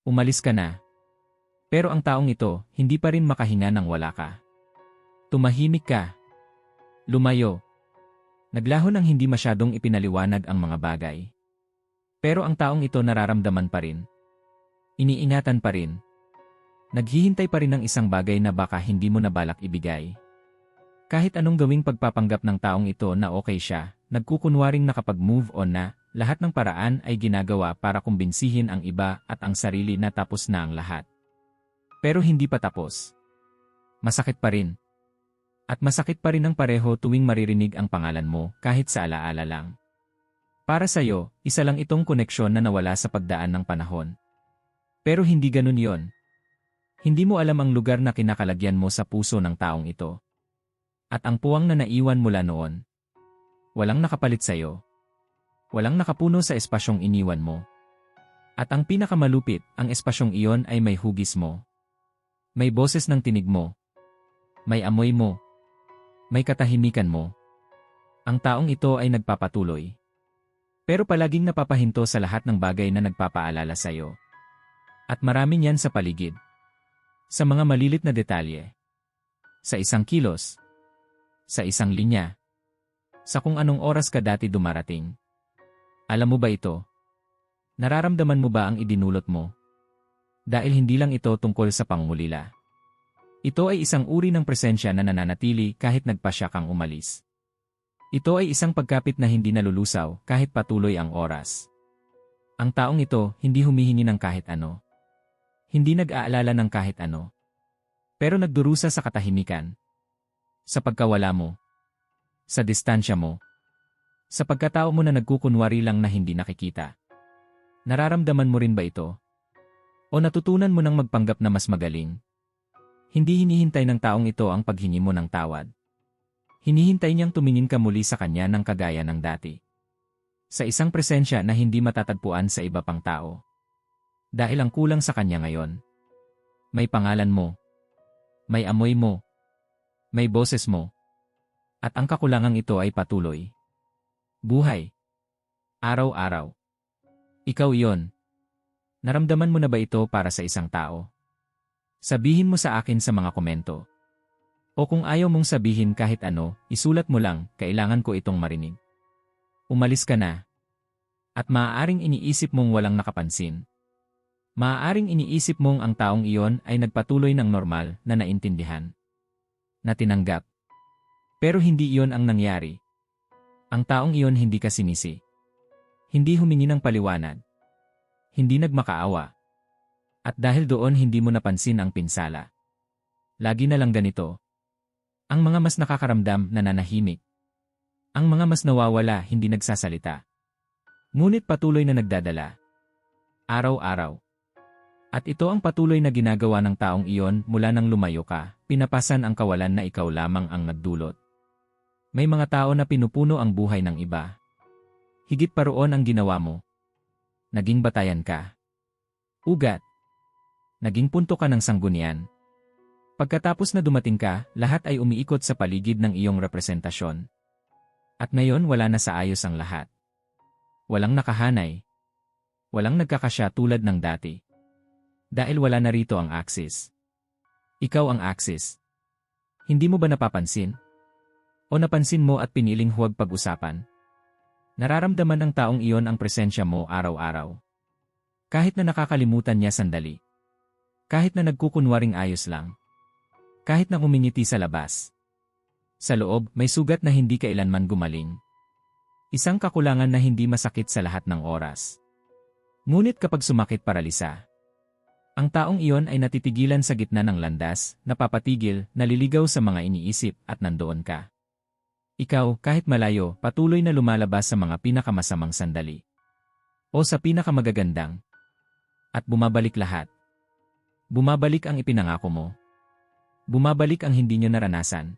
Umalis ka na. Pero ang taong ito, hindi pa rin makahinga nang wala ka. Tumahimik ka. Lumayo. Naglaho ng hindi masyadong ipinaliwanag ang mga bagay. Pero ang taong ito nararamdaman pa rin. Iniingatan pa rin. Naghihintay pa rin ng isang bagay na baka hindi mo nabalak ibigay. Kahit anong gawing pagpapanggap ng taong ito na okay siya, nagkukunwaring nakapag-move on na, lahat ng paraan ay ginagawa para kumbinsihin ang iba at ang sarili na tapos na ang lahat. Pero hindi pa tapos. Masakit pa rin. At masakit pa rin ang pareho tuwing maririnig ang pangalan mo kahit sa alaala lang. Para sa'yo, isa lang itong koneksyon na nawala sa pagdaan ng panahon. Pero hindi ganun yon. Hindi mo alam ang lugar na kinakalagyan mo sa puso ng taong ito. At ang puwang na naiwan mula noon. Walang nakapalit sa'yo. Walang nakapuno sa espasyong iniwan mo. At ang pinakamalupit, ang espasyong iyon ay may hugis mo. May boses ng tinig mo. May amoy mo. May katahimikan mo. Ang taong ito ay nagpapatuloy. Pero palaging napapahinto sa lahat ng bagay na nagpapaalala sa iyo. At marami niyan sa paligid. Sa mga malilit na detalye. Sa isang kilos. Sa isang linya. Sa kung anong oras ka dati dumarating. Alam mo ba ito? Nararamdaman mo ba ang idinulot mo? Dahil hindi lang ito tungkol sa pangulila. Ito ay isang uri ng presensya na nananatili kahit nagpasya kang umalis. Ito ay isang pagkapit na hindi nalulusaw kahit patuloy ang oras. Ang taong ito hindi humihingi ng kahit ano. Hindi nag-aalala ng kahit ano. Pero nagdurusa sa katahimikan. Sa pagkawala mo. Sa distansya mo sa pagkatao mo na nagkukunwari lang na hindi nakikita. Nararamdaman mo rin ba ito? O natutunan mo nang magpanggap na mas magaling? Hindi hinihintay ng taong ito ang paghingi mo ng tawad. Hinihintay niyang tumingin ka muli sa kanya ng kagaya ng dati. Sa isang presensya na hindi matatagpuan sa iba pang tao. Dahil ang kulang sa kanya ngayon. May pangalan mo. May amoy mo. May boses mo. At ang kakulangang ito ay patuloy. Buhay. Araw-araw. Ikaw iyon. Naramdaman mo na ba ito para sa isang tao? Sabihin mo sa akin sa mga komento. O kung ayaw mong sabihin kahit ano, isulat mo lang, kailangan ko itong marinig. Umalis ka na. At maaaring iniisip mong walang nakapansin. Maaaring iniisip mong ang taong iyon ay nagpatuloy ng normal na naintindihan. Na tinanggap. Pero hindi iyon ang nangyari. Ang taong iyon hindi ka sinisi. Hindi humingi ng paliwanag. Hindi nagmakaawa. At dahil doon hindi mo napansin ang pinsala. Lagi na lang ganito. Ang mga mas nakakaramdam nananahimik. Ang mga mas nawawala hindi nagsasalita. Ngunit patuloy na nagdadala. Araw-araw. At ito ang patuloy na ginagawa ng taong iyon mula nang lumayo ka, pinapasan ang kawalan na ikaw lamang ang nagdulot. May mga tao na pinupuno ang buhay ng iba. Higit pa roon ang ginawa mo. Naging batayan ka. Ugat. Naging punto ka ng sanggunian. Pagkatapos na dumating ka, lahat ay umiikot sa paligid ng iyong representasyon. At ngayon wala na sa ayos ang lahat. Walang nakahanay. Walang nagkakasya tulad ng dati. Dahil wala na rito ang axis. Ikaw ang axis. Hindi mo ba napapansin? O napansin mo at piniling huwag pag-usapan? Nararamdaman ng taong iyon ang presensya mo araw-araw. Kahit na nakakalimutan niya sandali. Kahit na nagkukunwaring ayos lang. Kahit na umingiti sa labas. Sa loob, may sugat na hindi kailanman gumaling. Isang kakulangan na hindi masakit sa lahat ng oras. Ngunit kapag sumakit paralisa, ang taong iyon ay natitigilan sa gitna ng landas, napapatigil, naliligaw sa mga iniisip at nandoon ka. Ikaw, kahit malayo, patuloy na lumalabas sa mga pinakamasamang sandali. O sa pinakamagagandang. At bumabalik lahat. Bumabalik ang ipinangako mo. Bumabalik ang hindi nyo naranasan.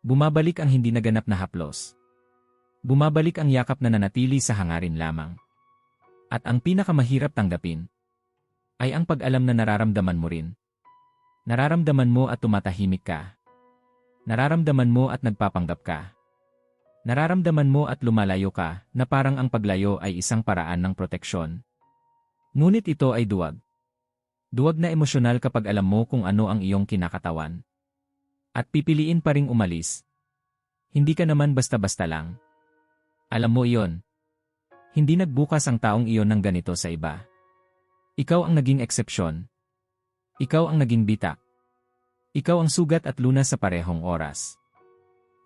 Bumabalik ang hindi naganap na haplos. Bumabalik ang yakap na nanatili sa hangarin lamang. At ang pinakamahirap tanggapin ay ang pag-alam na nararamdaman mo rin. Nararamdaman mo at tumatahimik ka. Nararamdaman mo at nagpapanggap ka. Nararamdaman mo at lumalayo ka, na parang ang paglayo ay isang paraan ng proteksyon. Ngunit ito ay duwag. Duwag na emosyonal kapag alam mo kung ano ang iyong kinakatawan. At pipiliin pa ring umalis. Hindi ka naman basta-basta lang. Alam mo iyon. Hindi nagbukas ang taong iyon ng ganito sa iba. Ikaw ang naging eksepsyon. Ikaw ang naging bitak. Ikaw ang sugat at lunas sa parehong oras.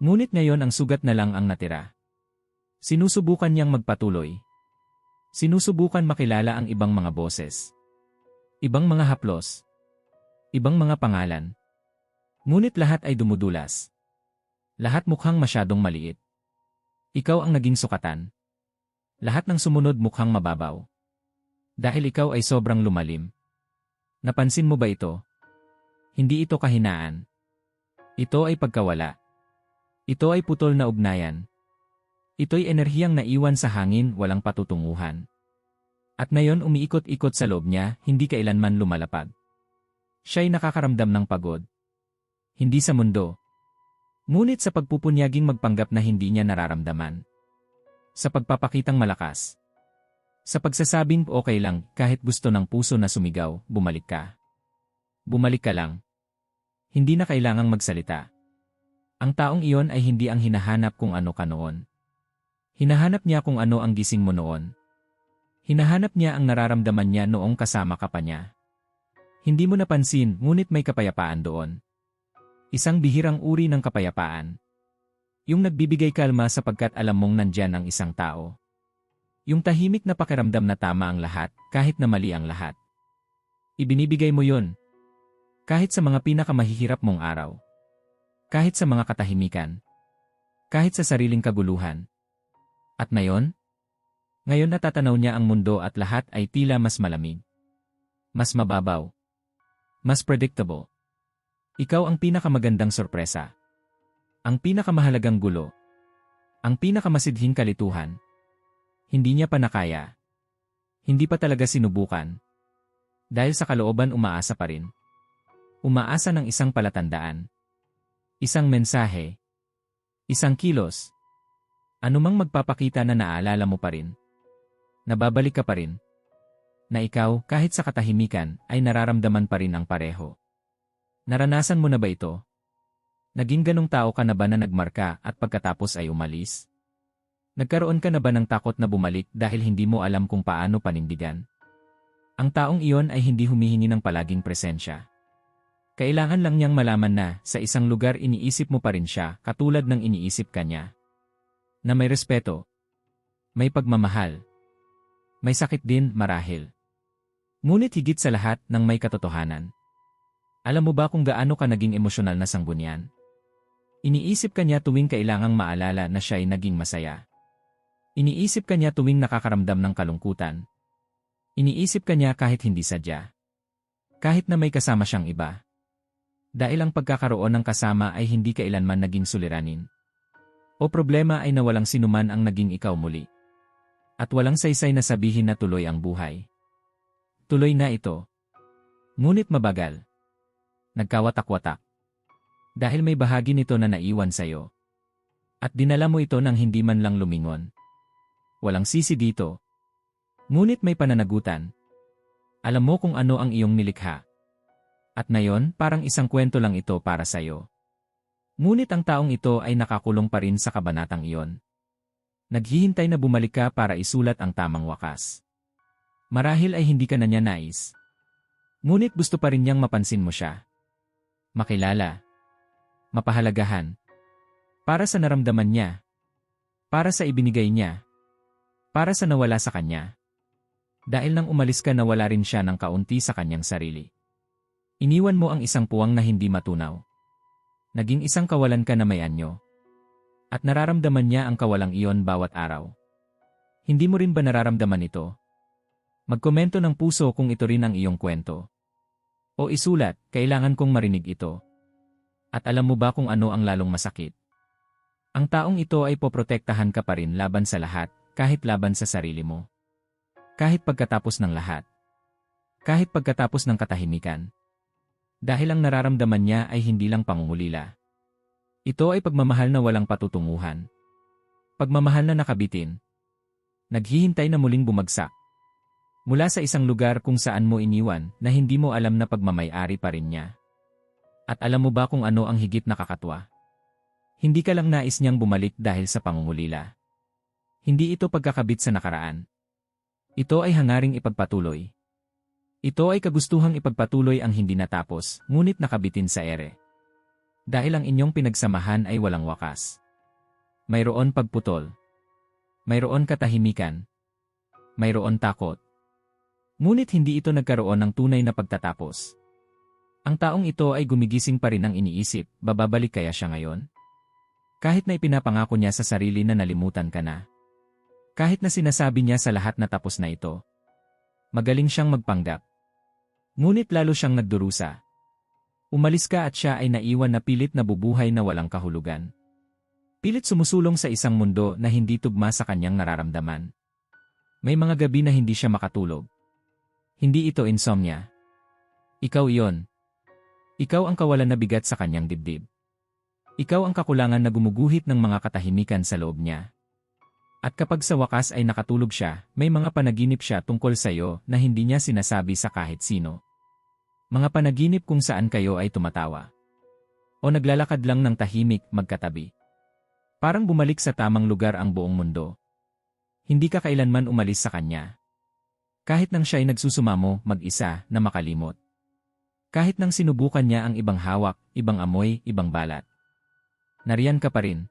Ngunit ngayon ang sugat na lang ang natira. Sinusubukan niyang magpatuloy. Sinusubukan makilala ang ibang mga boses. Ibang mga haplos. Ibang mga pangalan. Ngunit lahat ay dumudulas. Lahat mukhang masyadong maliit. Ikaw ang naging sukatan. Lahat ng sumunod mukhang mababaw. Dahil ikaw ay sobrang lumalim. Napansin mo ba ito? Hindi ito kahinaan. Ito ay pagkawala. Ito ay putol na ugnayan. Ito'y enerhiyang naiwan sa hangin walang patutunguhan. At ngayon umiikot-ikot sa loob niya, hindi kailanman lumalapag. Siya'y nakakaramdam ng pagod. Hindi sa mundo. Ngunit sa pagpupunyaging magpanggap na hindi niya nararamdaman. Sa pagpapakitang malakas. Sa pagsasabing okay lang kahit gusto ng puso na sumigaw, bumalik ka. Bumalik ka lang. Hindi na kailangang magsalita. Ang taong iyon ay hindi ang hinahanap kung ano ka noon. Hinahanap niya kung ano ang gising mo noon. Hinahanap niya ang nararamdaman niya noong kasama ka pa niya. Hindi mo napansin ngunit may kapayapaan doon. Isang bihirang uri ng kapayapaan. Yung nagbibigay kalma sapagkat alam mong nandyan ang isang tao. Yung tahimik na pakiramdam na tama ang lahat kahit na mali ang lahat. Ibinibigay mo yun. Kahit sa mga pinakamahihirap mong araw. Kahit sa mga katahimikan. Kahit sa sariling kaguluhan. At ngayon? Ngayon natatanaw niya ang mundo at lahat ay tila mas malamig. Mas mababaw. Mas predictable. Ikaw ang pinakamagandang sorpresa. Ang pinakamahalagang gulo. Ang pinakamasidhing kalituhan. Hindi niya pa nakaya. Hindi pa talaga sinubukan. Dahil sa kalooban umaasa pa rin. Umaasa ng isang palatandaan. Isang mensahe. Isang kilos. Anumang magpapakita na naalala mo pa rin. Nababalik ka pa rin. Na ikaw, kahit sa katahimikan, ay nararamdaman pa rin ang pareho. Naranasan mo na ba ito? Naging ganong tao ka na ba na nagmarka at pagkatapos ay umalis? Nagkaroon ka na ba ng takot na bumalik dahil hindi mo alam kung paano panindigan? Ang taong iyon ay hindi humihingi ng palaging presensya. Kailangan lang niyang malaman na sa isang lugar iniisip mo pa rin siya katulad ng iniisip ka niya na may respeto, may pagmamahal, may sakit din marahil. Ngunit higit sa lahat ng may katotohanan. Alam mo ba kung gaano ka naging emosyonal na sanggunian? Iniisip ka niya tuwing kailangang maalala na siya ay naging masaya. Iniisip ka niya tuwing nakakaramdam ng kalungkutan. Iniisip ka niya kahit hindi sadya. Kahit na may kasama siyang iba. Dahil ang pagkakaroon ng kasama ay hindi kailanman naging suliranin. O problema ay nawalang sinuman ang naging ikaw muli. At walang saysay na sabihin na tuloy ang buhay. Tuloy na ito. Ngunit mabagal. Nagkawatak-watak. Dahil may bahagi nito na naiwan sa'yo. At dinala mo ito nang hindi man lang lumingon. Walang sisi dito. Ngunit may pananagutan. Alam mo kung ano ang iyong nilikha. At ngayon, parang isang kwento lang ito para sa'yo. Ngunit ang taong ito ay nakakulong pa rin sa kabanatang iyon. Naghihintay na bumalik ka para isulat ang tamang wakas. Marahil ay hindi ka na niya nais. Ngunit gusto pa rin niyang mapansin mo siya. Makilala. Mapahalagahan. Para sa naramdaman niya. Para sa ibinigay niya. Para sa nawala sa kanya. Dahil nang umalis ka nawala rin siya ng kaunti sa kanyang sarili. Iniwan mo ang isang puwang na hindi matunaw. Naging isang kawalan ka na may anyo. At nararamdaman niya ang kawalang iyon bawat araw. Hindi mo rin ba nararamdaman ito? Magkomento ng puso kung ito rin ang iyong kwento. O isulat, kailangan kong marinig ito. At alam mo ba kung ano ang lalong masakit? Ang taong ito ay poprotektahan ka pa rin laban sa lahat, kahit laban sa sarili mo. Kahit pagkatapos ng lahat. Kahit pagkatapos ng katahimikan. Dahil ang nararamdaman niya ay hindi lang pangungulila. Ito ay pagmamahal na walang patutunguhan. Pagmamahal na nakabitin. Naghihintay na muling bumagsak. Mula sa isang lugar kung saan mo iniwan na hindi mo alam na pagmamayari pa rin niya. At alam mo ba kung ano ang higit nakakatwa? Hindi ka lang nais niyang bumalik dahil sa pangungulila. Hindi ito pagkakabit sa nakaraan. Ito ay hangaring ipagpatuloy. Ito ay kagustuhang ipagpatuloy ang hindi natapos, ngunit nakabitin sa ere. Dahil ang inyong pinagsamahan ay walang wakas. Mayroon pagputol. Mayroon katahimikan. Mayroon takot. Ngunit hindi ito nagkaroon ng tunay na pagtatapos. Ang taong ito ay gumigising pa rin ang iniisip, bababalik kaya siya ngayon? Kahit na ipinapangako niya sa sarili na nalimutan ka na. Kahit na sinasabi niya sa lahat na tapos na ito. Magaling siyang magpanggap. Ngunit lalo siyang nagdurusa. Umalis ka at siya ay naiwan na pilit na bubuhay na walang kahulugan. Pilit sumusulong sa isang mundo na hindi tugma sa kanyang nararamdaman. May mga gabi na hindi siya makatulog. Hindi ito insomnia. Ikaw iyon. Ikaw ang kawalan na bigat sa kanyang dibdib. Ikaw ang kakulangan na gumuguhit ng mga katahimikan sa loob niya. At kapag sa wakas ay nakatulog siya, may mga panaginip siya tungkol sa iyo na hindi niya sinasabi sa kahit sino. Mga panaginip kung saan kayo ay tumatawa. O naglalakad lang ng tahimik magkatabi. Parang bumalik sa tamang lugar ang buong mundo. Hindi ka kailanman umalis sa kanya. Kahit nang siya ay nagsusumamo mag-isa na makalimot. Kahit nang sinubukan niya ang ibang hawak, ibang amoy, ibang balat. Nariyan ka pa rin.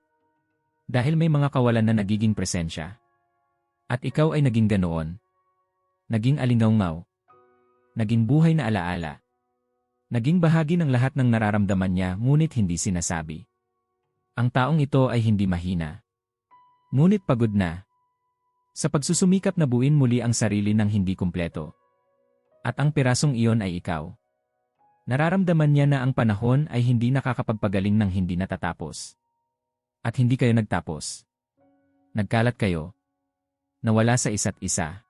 Dahil may mga kawalan na nagiging presensya. At ikaw ay naging ganoon. Naging alingaw Naging buhay na alaala. Naging bahagi ng lahat ng nararamdaman niya ngunit hindi sinasabi. Ang taong ito ay hindi mahina. Ngunit pagod na. Sa pagsusumikap na buuin muli ang sarili ng hindi kumpleto. At ang pirasong iyon ay ikaw. Nararamdaman niya na ang panahon ay hindi nakakapagpagaling ng hindi natatapos. At hindi kayo nagtapos. Nagkalat kayo. Nawala sa isa't isa.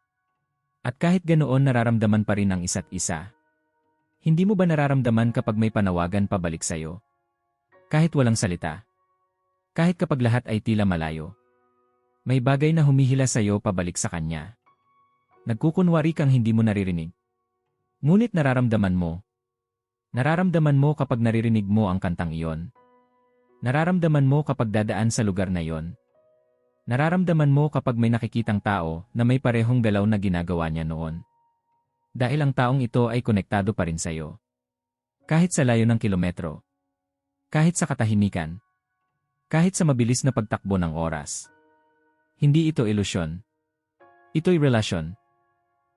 At kahit ganoon nararamdaman pa rin ang isa't isa. Hindi mo ba nararamdaman kapag may panawagan pabalik sa'yo? Kahit walang salita. Kahit kapag lahat ay tila malayo. May bagay na humihila sa'yo pabalik sa kanya. Nagkukunwari kang hindi mo naririnig. Ngunit nararamdaman mo. Nararamdaman mo kapag naririnig mo ang kantang iyon. Nararamdaman mo kapag dadaan sa lugar na iyon. Nararamdaman mo kapag may nakikitang tao na may parehong galaw na ginagawa niya noon. Dahil ang taong ito ay konektado pa rin sa'yo. Kahit sa layo ng kilometro. Kahit sa katahimikan. Kahit sa mabilis na pagtakbo ng oras. Hindi ito ilusyon. Ito'y relasyon.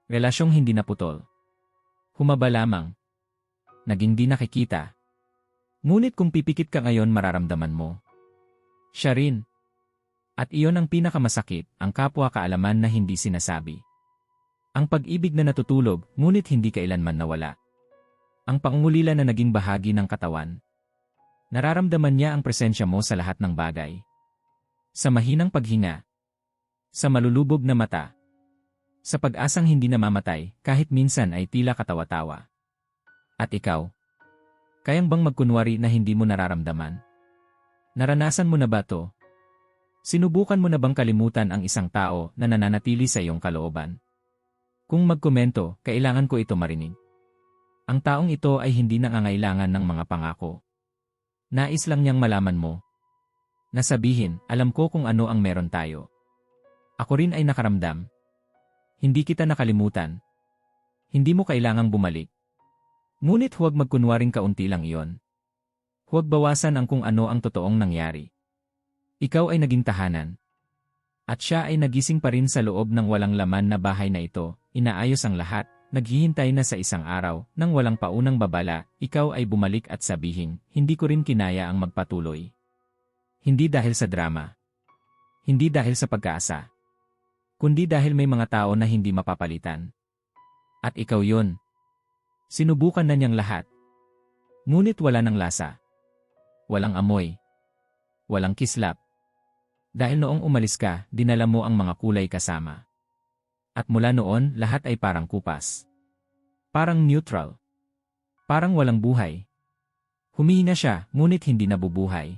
Relasyong hindi naputol. Humaba lamang. Naging di nakikita. Ngunit kung pipikit ka ngayon mararamdaman mo. Siya rin. At iyon ang pinakamasakit, ang kapwa kaalaman na hindi sinasabi. Ang pag-ibig na natutulog, ngunit hindi kailanman nawala. Ang pangungulila na naging bahagi ng katawan. Nararamdaman niya ang presensya mo sa lahat ng bagay. Sa mahinang paghinga. Sa malulubog na mata. Sa pag-asang hindi namamatay, kahit minsan ay tila katawa-tawa. At ikaw? Kayang bang magkunwari na hindi mo nararamdaman? Naranasan mo na ba to? Sinubukan mo na bang kalimutan ang isang tao na nananatili sa iyong kalooban? Kung magkomento, kailangan ko ito marinig. Ang taong ito ay hindi nangangailangan ng mga pangako. Nais lang niyang malaman mo. Nasabihin, alam ko kung ano ang meron tayo. Ako rin ay nakaramdam. Hindi kita nakalimutan. Hindi mo kailangang bumalik. Ngunit huwag magkunwaring kaunti lang iyon. Huwag bawasan ang kung ano ang totoong nangyari. Ikaw ay naging tahanan. At siya ay nagising pa rin sa loob ng walang laman na bahay na ito, Inaayos ang lahat, naghihintay na sa isang araw, nang walang paunang babala, ikaw ay bumalik at sabihin, hindi ko rin kinaya ang magpatuloy. Hindi dahil sa drama. Hindi dahil sa pagkaasa. Kundi dahil may mga tao na hindi mapapalitan. At ikaw yon. Sinubukan na niyang lahat. Ngunit wala ng lasa. Walang amoy. Walang kislap. Dahil noong umalis ka, dinala mo ang mga kulay kasama. At mula noon, lahat ay parang kupas. Parang neutral. Parang walang buhay. Humihinga siya, ngunit hindi nabubuhay.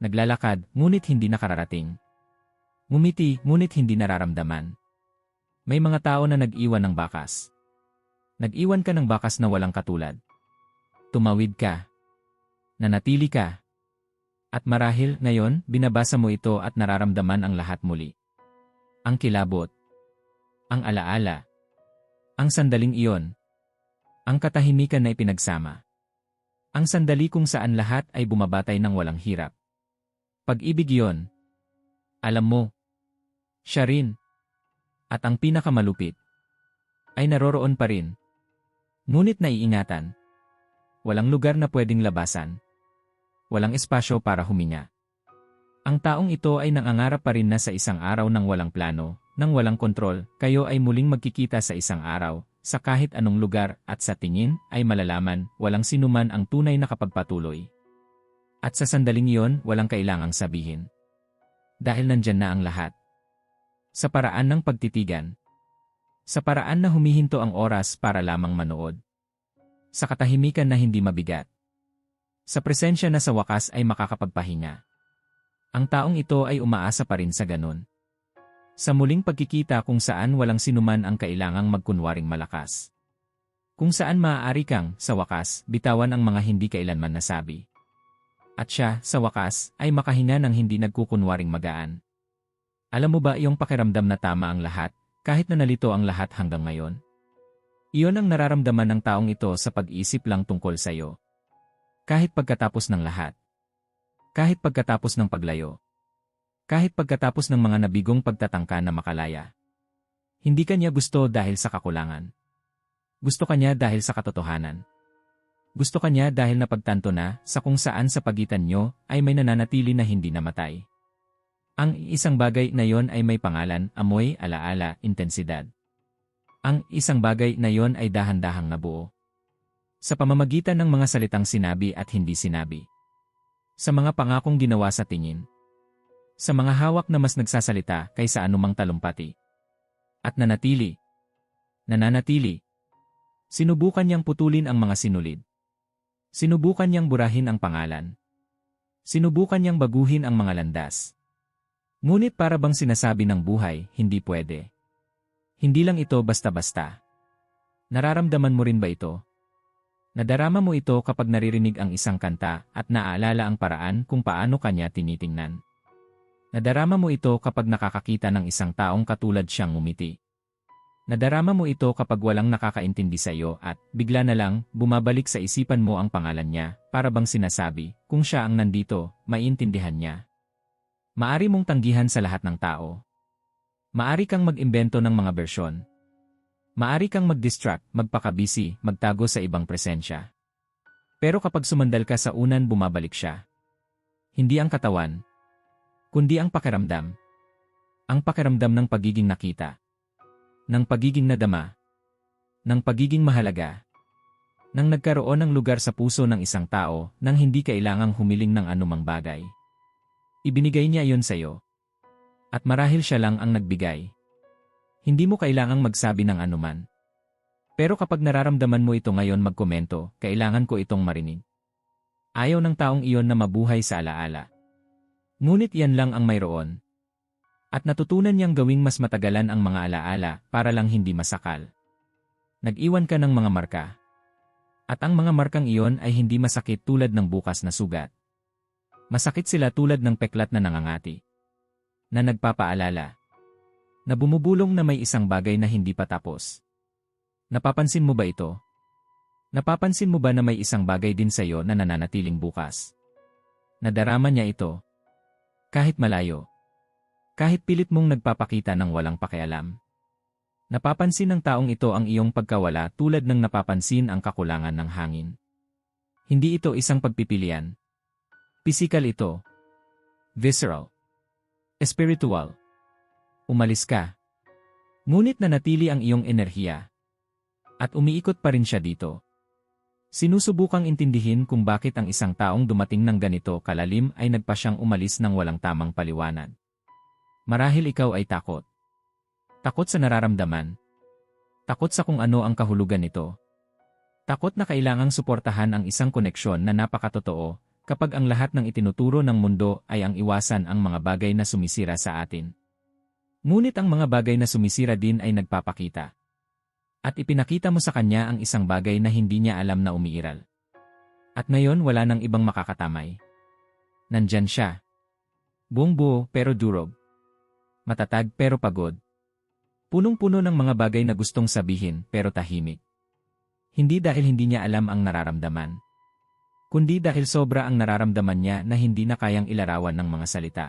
Naglalakad, ngunit hindi nakararating. Ngumiti, ngunit hindi nararamdaman. May mga tao na nag-iwan ng bakas. Nag-iwan ka ng bakas na walang katulad. Tumawid ka. Nanatili ka. At marahil, ngayon, binabasa mo ito at nararamdaman ang lahat muli. Ang kilabot. Ang alaala. Ang sandaling iyon. Ang katahimikan na ipinagsama. Ang sandali kung saan lahat ay bumabatay ng walang hirap. Pag-ibig yon. Alam mo. Siya rin. At ang pinakamalupit. Ay naroroon pa rin. Ngunit naiingatan. Walang lugar na pwedeng labasan. Walang espasyo para huminga. Ang taong ito ay nangangarap pa rin na sa isang araw ng walang plano, ng walang kontrol, kayo ay muling magkikita sa isang araw, sa kahit anong lugar at sa tingin ay malalaman walang sinuman ang tunay na kapagpatuloy. At sa sandaling iyon, walang kailangang sabihin. Dahil nandyan na ang lahat. Sa paraan ng pagtitigan. Sa paraan na humihinto ang oras para lamang manood. Sa katahimikan na hindi mabigat. Sa presensya na sa wakas ay makakapagpahinga. Ang taong ito ay umaasa pa rin sa ganun. Sa muling pagkikita kung saan walang sinuman ang kailangang magkunwaring malakas. Kung saan maaari kang, sa wakas, bitawan ang mga hindi kailanman nasabi. At siya, sa wakas, ay makahinga ng hindi nagkukunwaring magaan. Alam mo ba iyong pakiramdam na tama ang lahat, kahit na nalito ang lahat hanggang ngayon? Iyon ang nararamdaman ng taong ito sa pag-isip lang tungkol sa iyo. Kahit pagkatapos ng lahat. Kahit pagkatapos ng paglayo. Kahit pagkatapos ng mga nabigong pagtatangka na makalaya. Hindi kanya gusto dahil sa kakulangan. Gusto kanya dahil sa katotohanan. Gusto kanya dahil napagtanto na sa kung saan sa pagitan nyo ay may nananatili na hindi namatay. Ang isang bagay na yon ay may pangalan, amoy, alaala, intensidad. Ang isang bagay na yon ay dahan-dahang nabuo. Sa pamamagitan ng mga salitang sinabi at hindi sinabi. Sa mga pangakong ginawa sa tingin. Sa mga hawak na mas nagsasalita kaysa anumang talumpati. At nanatili. Nananatili. Sinubukan niyang putulin ang mga sinulid. Sinubukan niyang burahin ang pangalan. Sinubukan niyang baguhin ang mga landas. Ngunit para bang sinasabi ng buhay, hindi pwede. Hindi lang ito basta-basta. Nararamdaman mo rin ba ito? Nadarama mo ito kapag naririnig ang isang kanta at naaalala ang paraan kung paano kanya tinitingnan. Nadarama mo ito kapag nakakakita ng isang taong katulad siyang umiti. Nadarama mo ito kapag walang nakakaintindi sa iyo at, bigla na lang, bumabalik sa isipan mo ang pangalan niya, para bang sinasabi, kung siya ang nandito, maiintindihan niya. Maari mong tanggihan sa lahat ng tao. Maari kang mag-imbento ng mga bersyon. Maari kang mag-distract, magpakabisi, magtago sa ibang presensya. Pero kapag sumandal ka sa unan bumabalik siya. Hindi ang katawan, kundi ang pakiramdam. Ang pakiramdam ng pagiging nakita ng pagiging nadama, ng pagiging mahalaga, nang nagkaroon ng lugar sa puso ng isang tao nang hindi kailangang humiling ng anumang bagay. Ibinigay niya iyon sa iyo. At marahil siya lang ang nagbigay. Hindi mo kailangang magsabi ng anuman. Pero kapag nararamdaman mo ito ngayon magkomento, kailangan ko itong marinig. Ayaw ng taong iyon na mabuhay sa alaala. Ngunit yan lang ang mayroon, at natutunan niyang gawing mas matagalan ang mga alaala para lang hindi masakal. Nag-iwan ka ng mga marka. At ang mga markang iyon ay hindi masakit tulad ng bukas na sugat. Masakit sila tulad ng peklat na nangangati. Na nagpapaalala. Na bumubulong na may isang bagay na hindi pa tapos. Napapansin mo ba ito? Napapansin mo ba na may isang bagay din sa iyo na nananatiling bukas? Nadarama niya ito. Kahit malayo. Kahit pilit mong nagpapakita ng walang pakialam. Napapansin ng taong ito ang iyong pagkawala tulad ng napapansin ang kakulangan ng hangin. Hindi ito isang pagpipilian. Physical ito. Visceral. Spiritual. Umalis ka. Ngunit nanatili ang iyong enerhiya. At umiikot pa rin siya dito. Sinusubukang intindihin kung bakit ang isang taong dumating ng ganito kalalim ay nagpa siyang umalis ng walang tamang paliwanag. Marahil ikaw ay takot. Takot sa nararamdaman. Takot sa kung ano ang kahulugan nito. Takot na kailangang suportahan ang isang koneksyon na napakatotoo kapag ang lahat ng itinuturo ng mundo ay ang iwasan ang mga bagay na sumisira sa atin. Ngunit ang mga bagay na sumisira din ay nagpapakita. At ipinakita mo sa kanya ang isang bagay na hindi niya alam na umiiral. At ngayon wala nang ibang makakatamay. Nandyan siya. Buong buo pero durog. Matatag pero pagod. Punong-puno ng mga bagay na gustong sabihin pero tahimik. Hindi dahil hindi niya alam ang nararamdaman. Kundi dahil sobra ang nararamdaman niya na hindi na kayang ilarawan ng mga salita.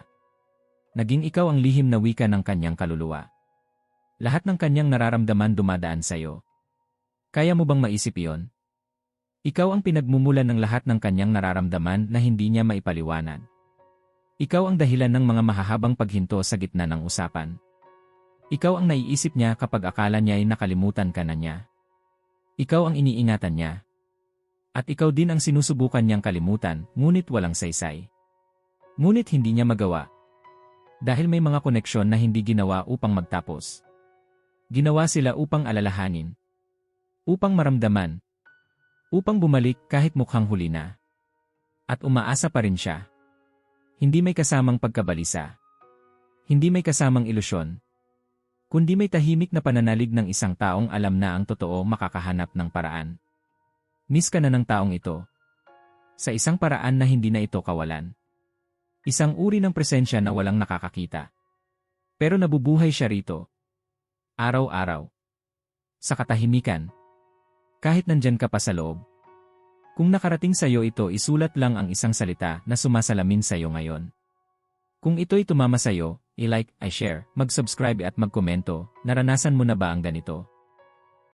Naging ikaw ang lihim na wika ng kanyang kaluluwa. Lahat ng kanyang nararamdaman dumadaan sa'yo. Kaya mo bang maisip iyon? Ikaw ang pinagmumulan ng lahat ng kanyang nararamdaman na hindi niya maipaliwanag. Ikaw ang dahilan ng mga mahahabang paghinto sa gitna ng usapan. Ikaw ang naiisip niya kapag akala niya ay nakalimutan ka na niya. Ikaw ang iniingatan niya. At ikaw din ang sinusubukan niyang kalimutan, ngunit walang saysay. Ngunit hindi niya magawa, dahil may mga koneksyon na hindi ginawa upang magtapos. Ginawa sila upang alalahanin. Upang maramdaman. Upang bumalik kahit mukhang huli na. At umaasa pa rin siya. Hindi may kasamang pagkabalisa. Hindi may kasamang ilusyon. Kundi may tahimik na pananalig ng isang taong alam na ang totoo makakahanap ng paraan. Miss ka na ng taong ito. Sa isang paraan na hindi na ito kawalan. Isang uri ng presensya na walang nakakakita. Pero nabubuhay siya rito. Araw-araw. Sa katahimikan. Kahit nandyan ka pa sa loob. Kung nakarating sa'yo ito isulat lang ang isang salita na sumasalamin sa'yo ngayon. Kung ito'y tumama sa'yo, i-like, i-share, mag-subscribe at magkomento, naranasan mo na ba ang ganito?